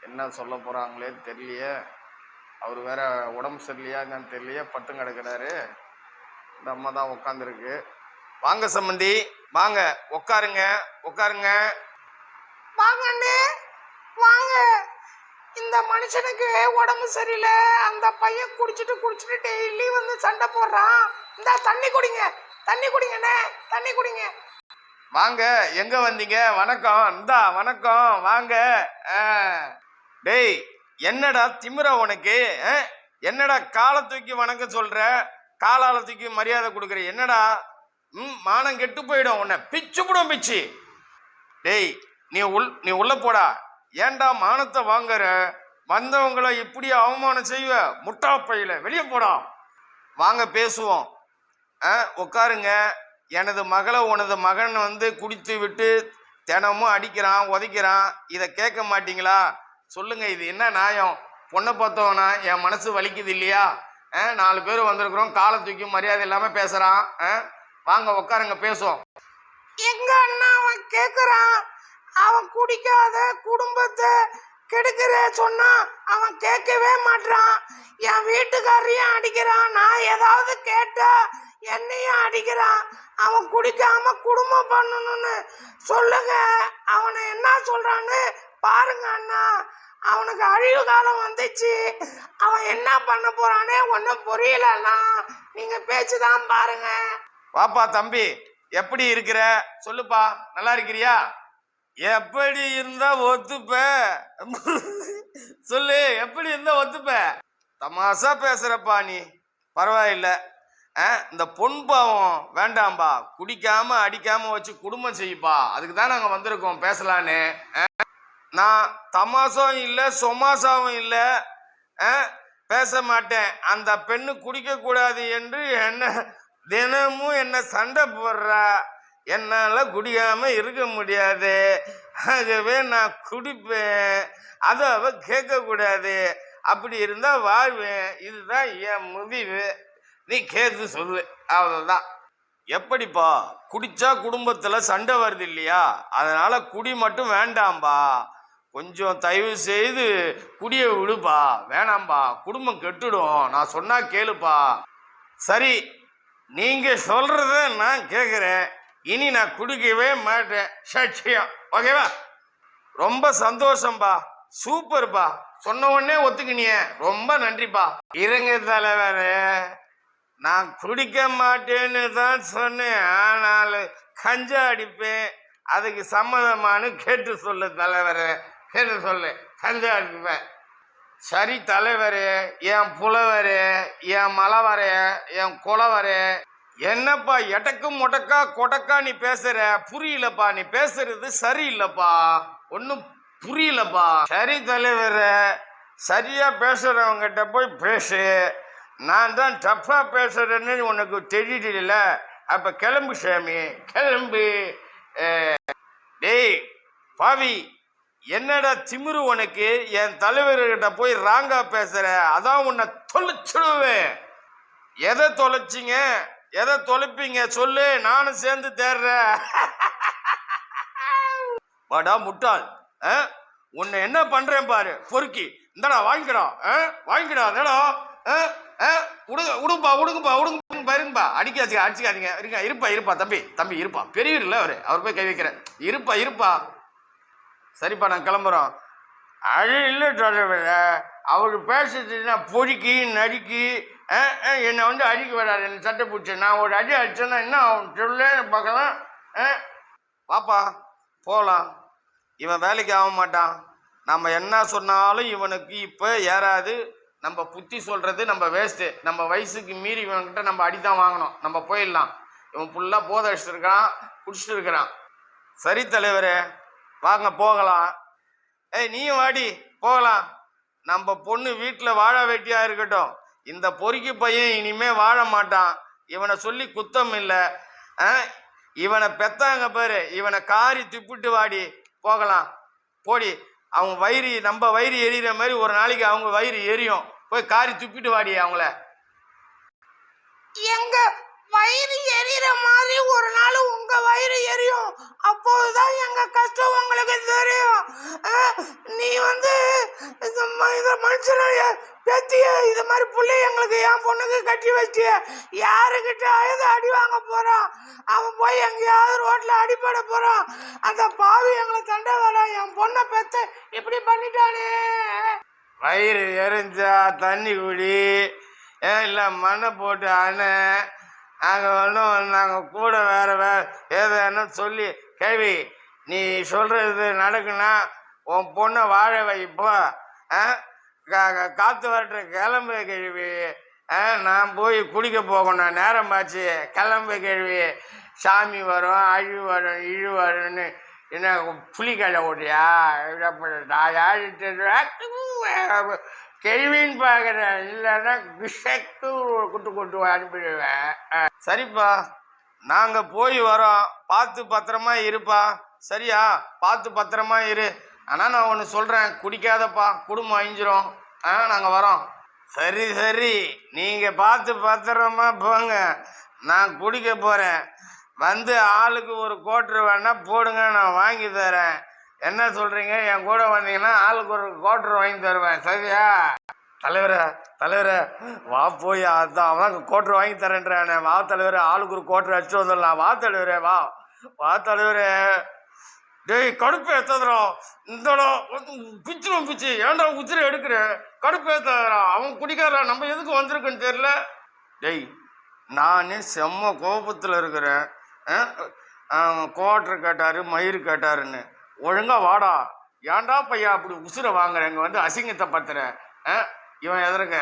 என்ன சொல்ல போகிறாங்களே தெரியலையே. அவர் வேற உடம்பு சரியில்லையா என்னன்னு தெரியலையே பட்டும் கிடக்குறாரு. இந்த அம்மா தான் உட்காந்துருக்கு வாங்க சம்மந்தி வாங்க உட்காருங்க உட்காருங்க வாங்க வாங்க. இந்த மனுஷனுக்கு உடம்பு சரியில்லை. அந்த பையன் குடிச்சிட்டு குடிச்சிட்டு டெய்லி வந்து சண்டை போடுறான். இந்த தண்ணி குடிங்க. தண்ணி குடிங்கண்ணே தண்ணி குடிங்க. வாங்க எங்க வந்தீங்க? வணக்கம் இந்தா வணக்கம். வாங்க. ஆ. டேய் என்னடா திமிரா உனக்கு ஆ? என்னடா காலை தூக்கி வணக்கம் சொல்ற? காலால தூக்கி மரியாதை கொடுக்குற? என்னடா? ம் மானம் கெட்டு போயிடும் உன்னை. பிச்சு போடும் பிச்சு. டேய் நீ உள் நீ உள்ள போடா. ஏன்டா மானத்தை வாங்குற? வந்தவங்கள இப்படி அவமானம் செய்வ? முட்டா பையில. வெளியே போடா. வாங்க பேசுவோம். ஆ உட்காருங்க எனது மகளை உனது மகன் வந்து குடித்து விட்டு தினமும் அடிக்கிறான் உதைக்கிறான். இதை கேட்க மாட்டீங்களா? சொல்லுங்க இது என்ன நியாயம்? பொண்ணை பார்த்தவனா என் மனசு வலிக்குது இல்லையா? ஆ, நாலு பேர் வந்திருக்கிறோம் காலை தூக்கி மரியாதை இல்லாம பேசுறான். ஆ, வாங்க உட்காருங்க பேசுவோம். எங்க அண்ணா அவன் கேக்குறான். அவன் குடிக்காத குடும்பத்தை கெடுக்கிற சொன்னா அவன் கேட்கவே மாட்றான். என் வீட்டுக்காரையும் அடிக்கிறான். நான் ஏதாவது கேட்டா என்னையும் அடிக்கிறான். அவன் குடிக்காம குடும்பம் பண்ணணும்னு சொல்லுங்க. அவனை என்ன சொல்றான்னு பாருங்க அண்ணா அவனுக்கு அழிவு காலம் வந்துச்சு. அவன் என்ன பண்ண போறானே ஒன்றும் புரியலண்ணா நீங்க பேச்சுதான் பாருங்க. வாப்பா தம்பி எப்படி இருக்கிற? சொல்லுப்பா நல்லா இருக்கிறியா? எப்படி இருந்தா ஒத்துப்ப? சொல்லு எப்படி இருந்தா ஒத்துப்ப? தமாசா பேசுறப்பா நீ. பரவாயில்ல. ஆ, இந்த பொன் பாவம் வேண்டாம்பா. குடிக்காம அடிக்காம வச்சு குடும்பம் செய்யுப்பா. அதுக்கு தான் நாங்கள் வந்திருக்கோம் பேசலான்னு. நான் தமாசாவும் இல்லை சொமாசாவும் இல்லை ஆ? பேச மாட்டேன். அந்த பெண்ணு குடிக்கக்கூடாது என்று என்ன தினமும் என்ன சண்டை போடுறா? என்னால் குடியாமல் இருக்க முடியாது. ஆகவே நான் குடிப்பேன். அதை அவ கேட்கக்கூடாது அப்படி இருந்தால் வாழ்வேன். இதுதான் என் முடிவு நீ கேட்டு சொல்லு. அவ்வளோதான் எப்படிப்பா? குடிச்சா குடும்பத்தில் சண்டை வருது இல்லையா? அதனால் குடி மட்டும் வேண்டாம்பா. கொஞ்சம் தயவு செய்து குடிய விடுப்பா. வேணாம்பா குடும்பம் கெட்டுடும். நான் சொன்னா கேளுப்பா. சரி நீங்க சொல்றத நான் கேட்குறேன் இனி நான் குடிக்கவே மாட்டேன். சட்சியம் ஓகேவா? ரொம்ப சந்தோஷம்பா. சூப்பர்ப்பா. சொன்ன உடனே ஒத்துக்கினிய. ரொம்ப நன்றிப்பா. இருங்க தலைவர். நான் குடிக்க மாட்டேன்னு தான் சொன்னேன். ஆனால் கஞ்சா அடிப்பேன். அதுக்கு சம்மதமானு கேட்டு சொல்லு தலைவர். என்று சொல்லு? கஞ்சா அடிப்பேன் சரி தலைவரே என் புலவரே என் மலவரே என் குலவரே. என்னப்பா எட்டக்கு முடக்கா கொடக்கா நீ பேசுற? புரியலப்பா நீ பேசுறது சரியில்லைப்பா. ஒன்றும் புரியலப்பா. சரி தலைவர் சரியா பேசுறவங்கிட்ட போய் பேசு. நான் தான் தப்பா பேசுறேன்னு உனக்கு தெரியல அப்ப கிளம்பு சாமி. கிளம்பு. டேய் பாவி. என்னடா திமிரு உனக்கு? என் தலைவர்கிட்ட போய் ராங்கா பேசுற. அதான் உன்னை தொலைச்சிடுவேன். எதை தொலைச்சிங்க? எதை தொலைப்பீங்க? சொல்லு. நானும் சேர்ந்து தேடுறேன். வாடா முட்டாள். ஆ? உன்னை என்ன பண்றேன் பாரு. பொறுக்கி. இந்தடா வாங்கிக்கடா. ஆ? அதடா இந்தடா. ஆ? ஆ? உடுங்க உடுப்பா உடுங்கப்பா உடுங்க பாருங்கப்பா. அடிக்காதீங்க அடிச்சுக்காதீங்க. இருங்க இருப்பா இருப்பா தம்பி தம்பி இருப்பா. பெரியவர் இல்லை அவர். அவர் போய் கை வைக்கிறேன். இருப்பா இருப்பா. சரிப்பா நான் கிளம்புறோம். அது இல்லை தொடர்பில் அவர் பேசுறதுன்னா பொறுக்கி நறுக்கி ஆ, ஆ, என்னை வந்து அடிக்க வராது என்ன சட்டை பிடிச்சி. நான் ஒரு அடி அடிச்சேன்னா என்ன அவன் சொல்லு பார்க்கலாம். ஆ? வாப்பா போகலாம் இவன் வேலைக்கு ஆக மாட்டான். நம்ம என்ன சொன்னாலும் இவனுக்கு இப்போ ஏறாது. நம்ம புத்தி சொல்கிறது நம்ம வேஸ்ட்டு நம்ம வயசுக்கு மீறி இவன்கிட்ட நம்ம அடி தான் வாங்கணும். நம்ம போயிடலாம். இவன் ஃபுல்லாக போதை அடிச்சிட்டு குடிச்சிட்டு இருக்கிறான். சரி தலைவரே வாங்க போகலாம். ஏய் நீயும் வாடி போகலாம். நம்ம பொண்ணு வீட்டில் வாழ வெட்டியா இருக்கட்டும். இந்த பொறுக்கி பையன் இனிமே வாழ மாட்டான். இவனை சொல்லி குத்தம் இல்லை. இவனை பெத்தாங்க பாரு. இவனை காரி துப்பிட்டு வாடி. போகலாம். போடி. அவங்க வயிறு நம்ம வயிறு எரியிற மாதிரி ஒரு நாளைக்கு அவங்க வயிறு எரியும். போய் காரி துப்பிட்டு வாடி அவங்கள. எங்க வயிறு எரியற மாதிரி ஒரு நாள் உங்க வயிறு எரியும். அப்போதுதான் எங்க கஷ்டம் உங்களுக்கு தெரியும். நீ வந்து இந்த ம- மனுஷனைய பேத்திய இது மாதிரி பிள்ளை எங்களுக்கு என் பொண்ணுக்கு கட்டி வச்சிய யாருக்கிட்ட ஆயுதம் அடி வாங்க போறான்? அவன் போய் எங்கேயாவது ரோட்ல அடிபட போறான். அந்த பாவி எங்களை தண்டை வர என் பொண்ணை பெற்று இப்படி பண்ணிட்டானே. வயிறு எரிஞ்சா தண்ணி குடி. இல்லை மண்ணை போட்டு அணை. நாங்கள் ஒன்றும் நாங்கள் கூட வேறு வேறு ஏதேன்னு சொல்லி கேள்வி நீ சொல்கிறது நடக்குன்னா உன் பொண்ணை வாழ வைப்போ ஆ கா- வரட்டு கிளம்பு கேள்வி ஆ நான் போய் குடிக்க போகணும் நேரம் ஆச்சு கிளம்பு கேள்வி சாமி வரும் அழிவு வரும் இழு வரும்னு என்ன புலிக்கடை ஓட்டியா நான் கேள்வின்னு பார்க்குறேன் இல்லைன்னா விஷக்கு குட்டு கொண்டு அனுப்பிடுவேன். சரிப்பா. நாங்கள் போய் வரோம். பார்த்து பத்திரமா இருப்பா. சரியா? பார்த்து பத்திரமா இரு. ஆனால் நான் ஒன்று சொல்கிறேன் குடிக்காதப்பா. குடும்பம் அழிஞ்சிரும். ஆ நாங்கள் வரோம். சரி சரி. நீங்கள் பார்த்து பத்திரமா போங்க. நான் குடிக்க போகிறேன் வந்து ஆளுக்கு ஒரு கோட்ரு வேணால் போடுங்க. நான் வாங்கி தரேன். என்ன சொல்கிறீங்க என் கூட வந்தீங்கன்னா ஆளுக்கு ஒரு கோட்ரு வாங்கி தருவேன். சரியா? தலைவரே தலைவரே வா போய் அதான் அவன் கோட்ரு வாங்கி தரேன்றானே. வா தலைவரே ஆளுக்கு ஒரு கோட்ரு அடிச்சுட்டு வந்துடலாம். வா தலைவரே வா. வா தலைவரே. டேய் கடுப்பு ஏத்தாதுடா. இந்தடா பிச்சிரும் பிச்சு ஏன்டா உச்சிரி எடுக்கிற? கடுப்பு ஏற்றுறான் அவன் குடிக்காரா நம்ம எதுக்கு வந்திருக்குன்னு தெரியல. டேய் நான் செம்ம கோபத்தில் இருக்கிறேன். கோட்டர் கேட்டார் மயிர் கேட்டாருன்னு. ஒழுங்கா வாடா. ஏன்டா பையா அப்படி உசுரை வாங்குற? இங்க வந்து அசிங்கத்தை பத்துற இவன் எதிர்க்க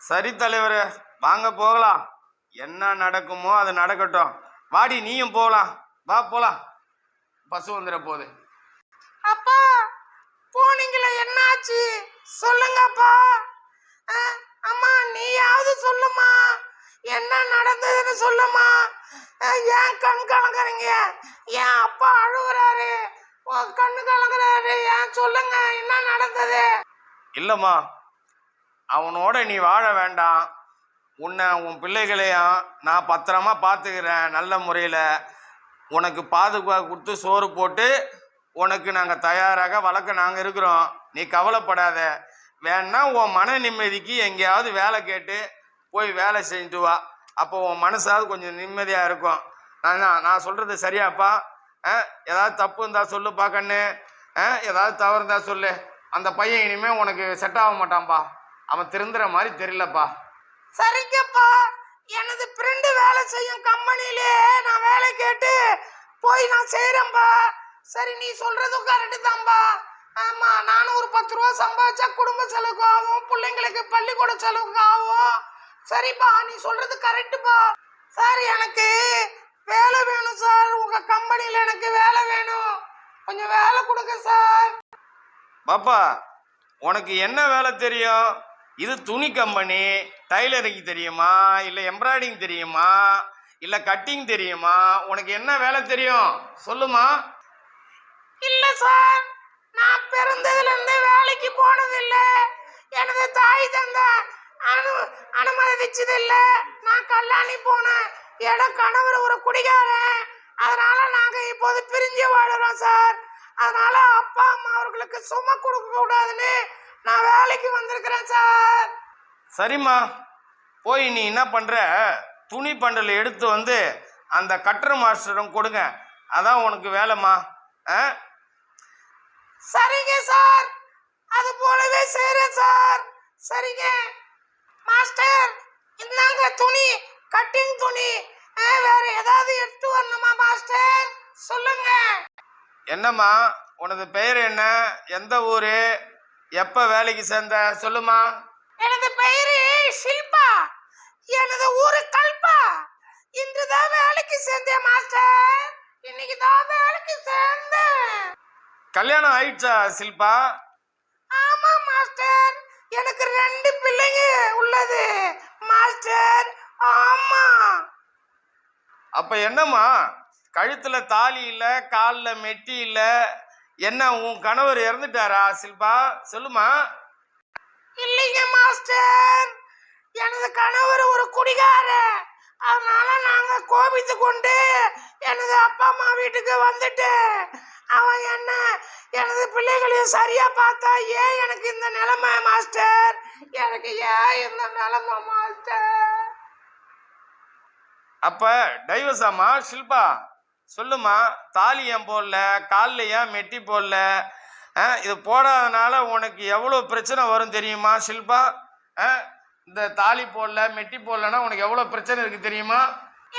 சரி தலைவர் வாங்க போகலாம். என்ன நடக்குமோ அது நடக்கட்டும். வாடி நீயும் போகலாம். வா போகலாம் பஸ் வந்துட போகுது அப்பா போனீங்களே என்னாச்சு? சொல்லுங்கப்பா. அம்மா நீயாவது சொல்லுமா. என்ன நடந்ததுன்னு சொல்லுமா. ஏன் கண் கலங்குறீங்க? என் அப்பா அழுகுறாரு. கண்ணு கலங்குறாரு ஏன் சொல்லுங்க? என்ன நடந்தது? இல்லைம்மா. அவனோட நீ வாழ வேண்டாம். உன்னை உன் பிள்ளைகளையும் நான் பத்திரமா பார்த்துக்கிறேன் நல்ல முறையில். உனக்கு பாதுகாப்பு கொடுத்து சோறு போட்டு உனக்கு நாங்கள் தயாராக வளர்க்க நாங்கள் இருக்கிறோம். நீ கவலைப்படாத. வேணா உன் மன நிம்மதிக்கு எங்கேயாவது வேலை கேட்டு போய் வேலை செஞ்சுட்டு வா. அப்போ உன் மனசாவது கொஞ்சம் நிம்மதியாக இருக்கும். நான் நான் சொல்கிறது சரியாப்பா? ஏதாவது தப்பு இருந்தால் சொல்லுப்பா கண்ணு. ஆ ஏதாவது தவறு இருந்தால் சொல்லு. அந்த பையன் இனிமேல் உனக்கு செட் ஆக மாட்டான்ப்பா அவன் திருந்துற மாதிரி தெரியலப்பா. சரிங்கப்பா. எனது ஃப்ரெண்டு வேலை செய்யும் கம்பெனிலே நான் வேலை கேட்டு போய் நான் செய்கிறேன்ப்பா சரி நீ சொல்கிறதும் கரெக்டு தான்ப்பா ஆமாம் நானும் ஒரு பத்து ரூபா சம்பாதிச்சா குடும்ப செலவுக்கு ஆகும் பிள்ளைங்களுக்கு பள்ளிக்கூட செலவுக்கு ஆகும் சரிப்பா நீ சொல்கிறது கரெக்டுப்பா சார் எனக்கு வேலை வேணும் சார். உங்க கம்பெனியில் எனக்கு வேலை வேணும். கொஞ்சம் வேலை கொடுங்க சார். பாப்பா உனக்கு என்ன வேலை தெரியும்? இது துணி கம்பெனி. டைலரிங் தெரியுமா? இல்லை எம்ப்ராய்டிங் தெரியுமா? இல்லை கட்டிங் தெரியுமா? உனக்கு என்ன வேலை தெரியும்? சொல்லுமா. இல்ல சார். நான் பிறந்ததுல இருந்து வேலைக்கு போனது இல்ல எனது தாய் தந்த அனு அனுமதிச்சது இல்ல நான் கல்யாணி போனேன். இடம் கணவர் ஒரு குடிகாரன். அதனால நாங்க இப்போது பிரிஞ்சு வாழுறோம் சார். அதனால அப்பா அம்மா அவர்களுக்கு சும கொடுக்க கூடாதுன்னு நான் வேலைக்கு வந்திருக்கிறேன் சார். சரிம்மா. போய் நீ என்ன பண்ணுற துணி பண்டல் எடுத்து வந்து அந்த கட்டர் மாஸ்டரும் கொடுங்க. அதான் உனக்கு வேலைம்மா. சரிங்க சார். அது போலவே செய்றேன் சார். சரிங்க. மாஸ்டர் இந்தாங்க துணி. கட்டிங் துணி. வேற ஏதாவது எடுத்து வரணுமா மாஸ்டர்? சொல்லுங்க. என்னம்மா உனது பெயர் என்ன? எந்த ஊர்? எப்போ வேலைக்கு சேர்ந்த? சொல்லுமா. எனது பெயரு ஷில்பா. எனது ஊரு கல்பா. இன்று தான் வேலைக்கு சேர்ந்தேன் மாஸ்டர். இன்னைக்கு தான் வேலைக்கு சேர்ந்தேன். கல்யாணம் ஆயிடுச்சா சில்பா ஆமா மாஸ்டர். எனக்கு ரெண்டு பிள்ளைங்க உள்ளது மாஸ்டர். ஆமா. அப்ப என்னம்மா? கழுத்துல தாலி இல்ல கால்ல மெட்டி இல்ல என்ன உன் கணவர் இறந்துட்டாரா சில்பா? சொல்லுமா இல்லைங்க மாஸ்டர். எனது கணவர் ஒரு குடிகார அதனால நாங்க கோபித்து கொண்டு எனது அப்பா அம்மா வீட்டுக்கு வந்துட்டு அவன் என்ன எனது பிள்ளைகளையும் சரியா பார்த்தா ஏன் எனக்கு இந்த நிலைமை மாஸ்டர்? எனக்கு ஏன் இந்த நிலைமை மாஸ்டர்? அப்ப டைவர்ஸாமா ஷில்பா சொல்லுமா? தாலி ஏன் போடல? காலில் ஏன் மெட்டி போடல? இது போடாதனால உனக்கு எவ்வளோ பிரச்சனை வரும் தெரியுமா ஷில்பா? இந்த தாலி போடல மெட்டி போடலன்னா உனக்கு எவ்வளோ பிரச்சனை இருக்கு தெரியுமா?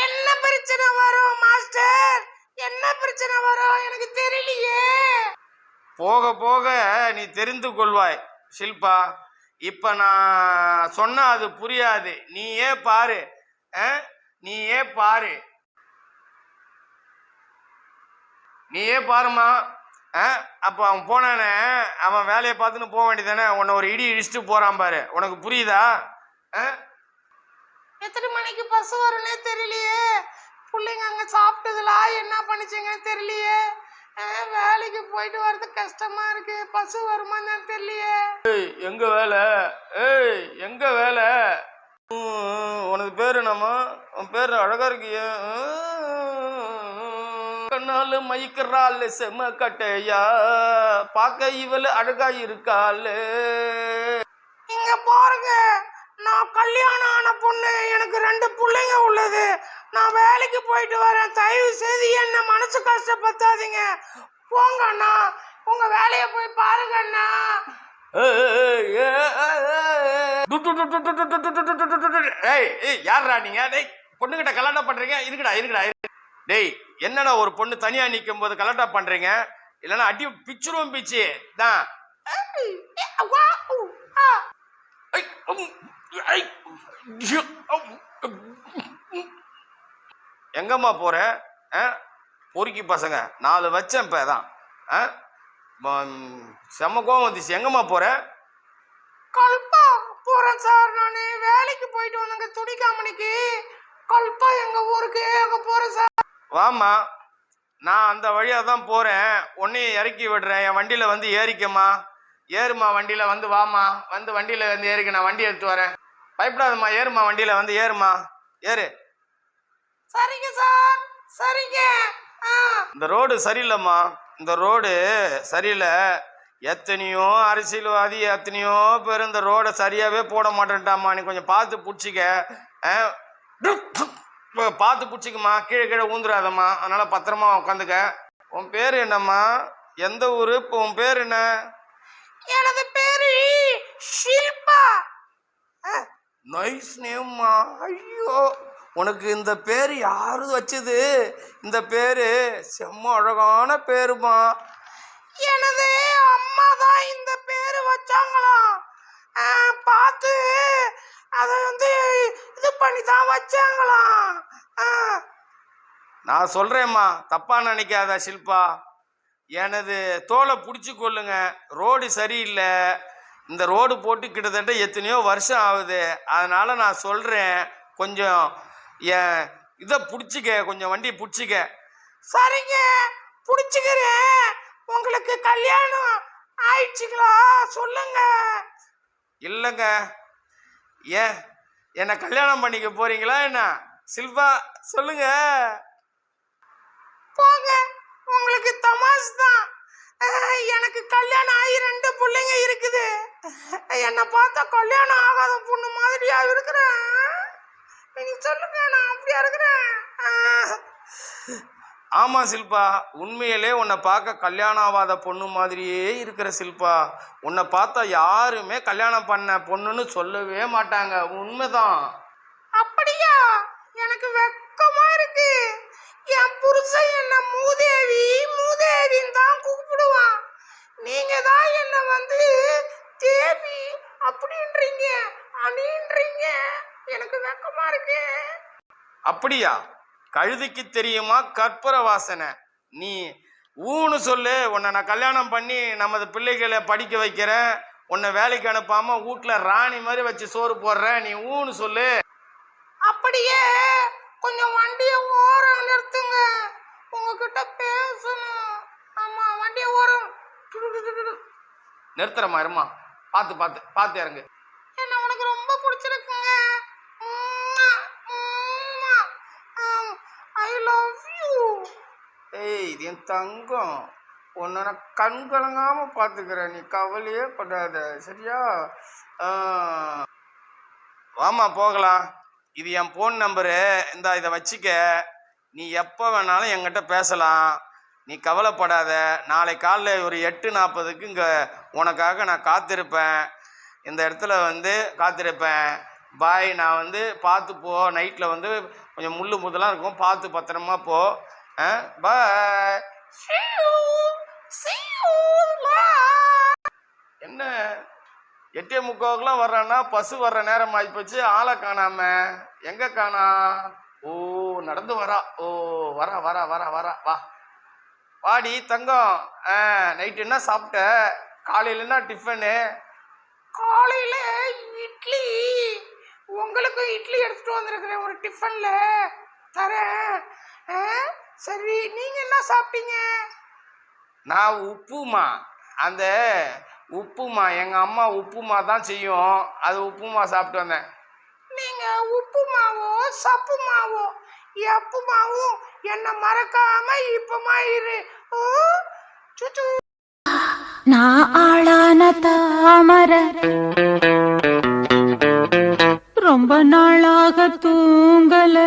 என்ன பிரச்சனை வரும் மாஸ்டர்? என்ன பிரச்சனை வரும்? எனக்கு தெரியலையே. போக போக நீ தெரிந்து கொள்வாய் ஷில்பா. இப்போ நான் சொன்னா அது புரியாது. நீயே பாரு ஆ? நீயே பாரு. நீயே பாருமா அப்போ அவன் போனானே அவன் வேலையை பார்த்துன்னு போக வேண்டியதானே உன்னை ஒரு இடி இடிச்சுட்டு போறான் பாரு. உனக்கு புரியுதா? எத்தனை மணிக்கு பஸ் வரும்னே தெரியலையே. பிள்ளைங்க அங்கே சாப்பிட்டதுலா என்ன பண்ணுச்சுங்கன்னு தெரியலையே. வேலைக்கு போயிட்டு வர்றது கஷ்டமா இருக்கு. பஸ் வருமான்னு தெரியலையே. எங்க வேலை? ஏய் எங்க வேலை? உனது பேர் என்னம்மா? உன் பேர் அழகா இருக்கியே. கண்ணால மயக்கிறாள் செம கட்டையா. பார்க்க இவளு அழகா இருக்காளு. இங்க பாருங்க நான் கல்யாணம் ஆன பொண்ணு எனக்கு ரெண்டு பிள்ளைங்க உள்ளது. நான் வேலைக்கு போயிட்டு வரேன். தயவு செய்து என்ன மனசு கஷ்டப்படுத்தாதீங்க. போங்க அண்ணா உங்க வேலையை போய் பாருங்க அண்ணா. ஏய் ஏய் யார்ரா நீங்க டேய் பொண்ணுகிட்ட கலாட்டா பண்றீங்க இருக்குடா இருக்குடா இருக்கு. டேய் என்னடா ஒரு பொண்ணு தனியா நிக்கும் போது கலாட்டா பண்றீங்க இல்லைன்னா அடி பிச்சுருவோம் பிச்சு தான் ஐ, உம், ஐயோ, உம், உம். எங்கம்மா போற ஆ? பொறுக்கி பசங்க நாலு வச்சேன் இப்போ தான் ஆ? செம்ம கோவம் வந்துச்சு. எங்கம்மா போற? கல்பா போறேன் சார். நான் வேலைக்கு போயிட்டு வந்தேங்க துணி காமனிக்கு கல்பா எங்க ஊருக்கு அங்க போறேன் சார். வாம்மா. நான் அந்த வழியாக தான் போகிறேன் உன்னையும் இறக்கி விடுறேன். என் வண்டியில் வந்து ஏறிக்கம்மா. ஏறுமா வண்டியில் வந்து வாம்மா. வந்து வண்டியில் வந்து ஏறிக்க நான் வண்டி எடுத்து வரேன். பயப்படாதம்மா. ஏறுமா வண்டியில் வந்து ஏறுமா ஏறு. சரிங்க சார். சரிங்க. ஆ. இந்த ரோடு சரியில்லைம்மா. இந்த ரோடு சரியில்லை. எத்தனையோ அரசியல்வாதி எத்தனையோ பேர் இந்த ரோடை சரியாகவே போட மாட்டேன்ட்டாம்மா. நீ கொஞ்சம் பார்த்து பிடிச்சிக்க. பார்த்து பிடிச்சிக்கம்மா. கீழே கீழே ஊந்துடாதம்மா அதனால் பத்திரமா உட்காந்துக்க உன் பேர் என்னம்மா? எந்த ஊர்? இப்போ உன் பேர் என்ன? எனது பேரு ஷில்பா. நைஸ் நேம்மா ஐயோ. உனக்கு இந்த பேர் யாரு வச்சது? இந்த பேரு செம்ம அழகான பேருமா. எனது அம்மா தான் இந்த பேரு வச்சாங்களாம் பார்த்து அதை வந்து இது பண்ணி தான் வச்சாங்களாம் நான் சொல்றேம்மா தப்பா நினைக்காத ஷில்பா. எனது தோலை பிடிச்சி கொள்ளுங்க. ரோடு சரியில்லை. இந்த ரோடு போட்டு கிட்டத்தட்ட எத்தனையோ வருஷம் ஆகுது. அதனால நான் சொல்றேன். கொஞ்சம் என் இதை பிடிச்சிக்க கொஞ்சம் வண்டியை பிடிச்சிக்க. சரிங்க பிடிச்சிக்கிறேன். உங்களுக்கு கல்யாணம் ஆயிடுச்சுங்களா? சொல்லுங்க. இல்லைங்க. ஏன்? என்னை கல்யாணம் பண்ணிக்க போறீங்களா என்ன? சில்வா சொல்லுங்க. போங்க. உங்களுக்கு தமாஷ் தான். எனக்கு கல்யாணம் ஆகி ரெண்டு பிள்ளைங்க இருக்குது. என்னை பார்த்தா கல்யாணம் ஆகாத பொண்ணு மாதிரியா இருக்கிறேன். நீங்க சொல்லுங்க நான் அப்படியா இருக்கிறேன்? அஹ், ஆமா சில்பா உண்மையிலே உன்னை பார்க்க கல்யாணம் ஆகாத பொண்ணு மாதிரியே இருக்கிற சில்பா. உன்னை பார்த்தா யாருமே கல்யாணம் பண்ண பொண்ணுன்னு சொல்லவே மாட்டாங்க. உண்மைதான். அப்படியா? எனக்கு வெக்கமா இருக்கு. என் புருஷன் என்ன மூதேவி மூதேவின்னு தான் கூப்பிடுவான். நீங்க தான் என்ன வந்து தேவி அப்படின்றீங்க அணின்றீங்க. எனக்கு வெக்கமா இருக்கு. அப்படியா? கழுதைக்கு தெரியுமா? கற்பூர வாசனை. நீ ஊன்னு சொல்லு. உன்னை நான் கல்யாணம் பண்ணி நமது பிள்ளைகளை படிக்க வைக்கிறேன். உன்னை வேலைக்கு அனுப்பாம வீட்டில் ராணி மாதிரி வச்சு சோறு போடுறேன். நீ ஊன்னு சொல்லு. அப்படியே கொஞ்சம் வண்டியை ஓரம் நிறுத்துங்க. உங்ககிட்ட பேசணும். ஆமா வண்டியை ஓரம். நிறுத்துறமா இருமா பார்த்து பார்த்து பார்த்து இறங்கு. ஏய் இது என் தங்கம். உன்னை நான் கண் கலங்காமல் பார்த்துக்கிறேன். நீ கவலையே படாத. சரியா? வாமா வாம்மா போகலாம். இது என் ஃபோன் நம்பரு இந்த இதை வச்சுக்க. நீ எப்போ வேணாலும் என்கிட்ட பேசலாம். நீ கவலைப்படாத. நாளை காலைல ஒரு எட்டு நாற்பதுக்கு இங்கே உனக்காக நான் காத்திருப்பேன். இந்த இடத்துல வந்து காத்திருப்பேன். பாய் நான் வந்து பார்த்து போ. நைட்டில் வந்து கொஞ்சம் முள் முதலாம் இருக்கும். பார்த்து பத்திரமா போ. பாய். என்ன? எட்டே முக்கோக்கெல்லாம் வர்றான்னா பசு வர்ற நேரம் ஆகிப்போச்சு ஆளை காணாம. எங்க காணா? ஓ நடந்து வரா. ஓ வரா வரா வரா வரா. வா. வாடி தங்கம். ஆ நைட்டு என்ன சாப்பிட்ட? காலையில என்ன டிஃபனு காலையில இட்லி. உங்களுக்கு இட்லி எடுத்துட்டு வந்திருக்கிறேன் ஒரு டிஃபன்ல தரேன். சரி நீங்க என்ன சாப்பிட்டீங்க? நான் உப்புமா. அந்த உப்புமா எங்க அம்மா உப்புமா தான் செய்யும். அது உப்புமா சாப்பிட்டு வந்தேன். நீங்க உப்பு மாவோ சப்பு மாவோ எப்பு மாவும் என்ன மறக்காம இப்பமா இரு. ஓ சுச்சு. நான் ஆளான தாமர ரொம்ப நாளாக தூங்கல.